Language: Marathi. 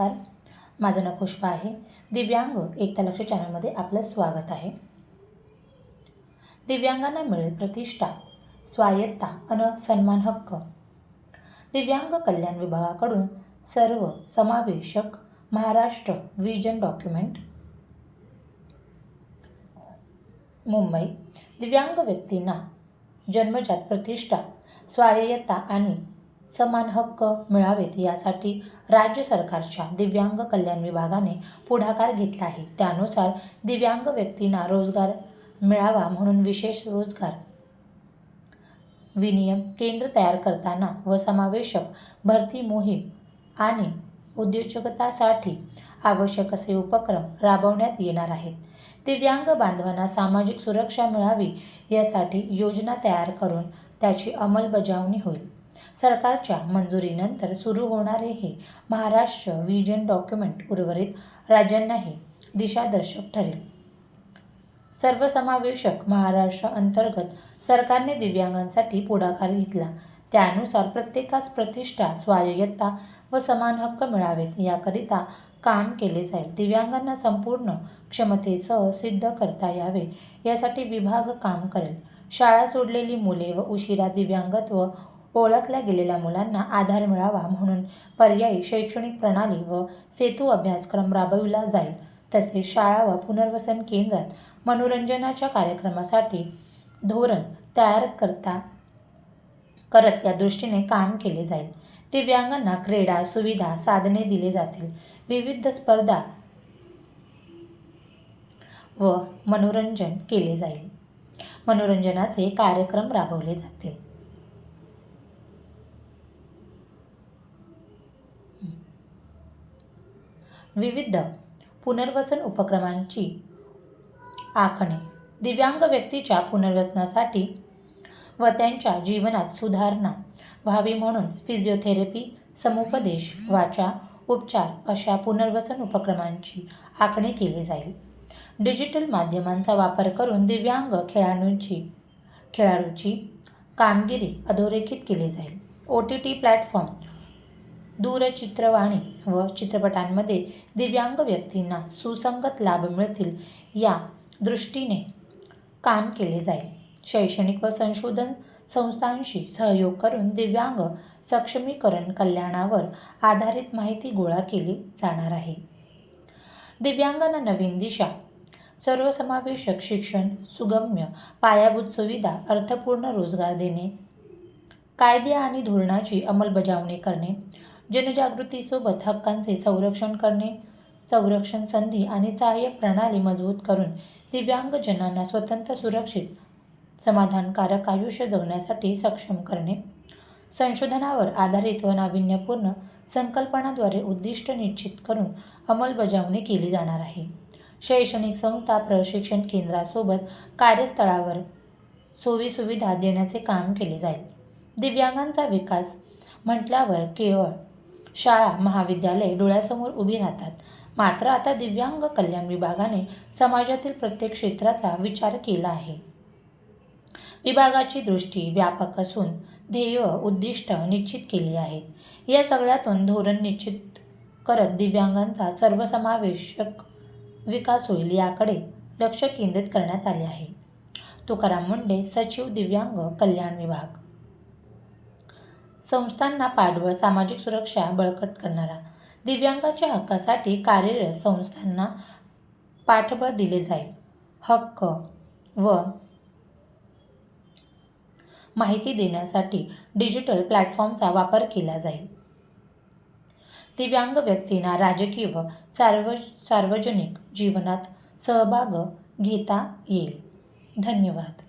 नमस्कार. माझं नाव पुष्पा आहे. दिव्यांग एकता लक्ष चॅनलमध्ये आपलं स्वागत आहे. दिव्यांगांना मिळेल प्रतिष्ठा स्वायत्ता अन सन्मान हक्क. दिव्यांग कल्याण विभागाकडून सर्व समावेशक महाराष्ट्र विजन डॉक्युमेंट. मुंबई. दिव्यांग व्यक्तींना जन्मजात प्रतिष्ठा स्वायत्ता आणि समान हक्क मिळावेत यासाठी राज्य सरकारच्या दिव्यांग कल्याण विभागाने पुढाकार घेतला आहे. त्यानुसार दिव्यांग व्यक्तींना रोजगार मिळावा म्हणून विशेष रोजगार विनियम केंद्र तयार करताना व समावेशक भरती मोहीम आणि उद्योजकतासाठी आवश्यक असे उपक्रम राबवण्यात येणार आहेत. दिव्यांग बांधवांना सामाजिक सुरक्षा मिळावी यासाठी योजना तयार करून त्याची अंमलबजावणी होईल. सरकारच्या मंजुरीनंतर सुरू होणारे हे महाराष्ट्र विजन डॉक्युमेंट उर्वरित राज्यांनाही दिशादर्शक ठरेल. सर्वसमावेशक महाराष्ट्र अंतर्गत सरकारने दिव्यांगांसाठी पुढाकार घेतला. त्यानुसार प्रत्येकास प्रतिष्ठा स्वायत्ता व समान हक्क मिळावेत याकरिता काम केले जाईल. दिव्यांगांना संपूर्ण क्षमतेसह सिद्ध करता यावे यासाठी विभाग काम करेल. शाळा सोडलेली मुले व उशिरा दिव्यांगत्व ओळखल्या गेलेल्या मुलांना आधार मिळावा म्हणून पर्यायी शैक्षणिक प्रणाली व सेतू अभ्यासक्रम राबविला जाईल. तसेच शाळा व पुनर्वसन केंद्रात मनोरंजनाच्या कार्यक्रमासाठी धोरण तयार करता करत या दृष्टीने काम केले जाईल. दिव्यांगांना क्रीडा सुविधा साधने दिले जातील. विविध स्पर्धा व मनोरंजन केले जाईल. मनोरंजनाचे कार्यक्रम राबवले जातील. विविध पुनर्वसन उपक्रमांची आखणे. दिव्यांग व्यक्तीच्या पुनर्वसनासाठी व त्यांच्या जीवनात सुधारणा व्हावी म्हणून फिजिओथेरपी समुपदेश वाचा उपचार अशा पुनर्वसन उपक्रमांची आखणी केली जाईल. डिजिटल माध्यमांचा वापर करून दिव्यांग खेळाडूंची खेळाडूची कामगिरी अधोरेखित केली जाईल. ओ टी टी प्लॅटफॉर्म दूरचित्रवाणी व चित्रपटांमध्ये दिव्यांग व्यक्तींना सुसंगत लाभ मिळतील या दृष्टीने काम केले जाईल. शैक्षणिक व संशोधन संस्थांशी सहयोग करून दिव्यांग सक्षमीकरण कल्याणावर आधारित माहिती गोळा केली जाणार आहे. दिव्यांगांना नवीन दिशा सर्वसमावेशक शिक्षण सुगम्य पायाभूत सुविधा अर्थपूर्ण रोजगार देणे कायदे आणि धोरणाची अंमलबजावणी करणे जनजागृतीसोबत हक्कांचे संरक्षण करणे संरक्षण संधी आणि सहाय्यक प्रणाली मजबूत करून दिव्यांगजनांना स्वतंत्र सुरक्षित समाधानकारक आयुष्य जगण्यासाठी सक्षम करणे. संशोधनावर आधारित व नाविन्यपूर्ण संकल्पनाद्वारे उद्दिष्ट निश्चित करून अंमलबजावणी केली जाणार आहे. शैक्षणिक संस्था प्रशिक्षण केंद्रासोबत कार्यस्थळावर सोयीसुविधा देण्याचे काम केले जाईल. दिव्यांगांचा विकास म्हटल्यावर केवळ शाळा महाविद्यालय डोळ्यासमोर उभी राहतात. मात्र आता दिव्यांग कल्याण विभागाने समाजातील प्रत्येक क्षेत्राचा विचार केला आहे. विभागाची दृष्टी व्यापक असून ध्येय उद्दिष्ट निश्चित केली आहेत. या सगळ्यातून धोरण निश्चित करत दिव्यांगांचा सर्वसमावेशक विकास होईल याकडे लक्ष केंद्रित करण्यात आले आहे. तुकाराम मुंडे सचिव दिव्यांग कल्याण विभाग. संस्थांना पाठबळ सामाजिक सुरक्षा बळकट करणारा. दिव्यांगाच्या हक्कासाठी कार्यरत संस्थांना पाठबळ दिले जाईल. हक्क व माहिती देण्यासाठी डिजिटल प्लॅटफॉर्मचा वापर केला जाईल. दिव्यांग व्यक्तींना राजकीय व सार्व सार्वजनिक जीवनात सहभाग घेता येईल. धन्यवाद.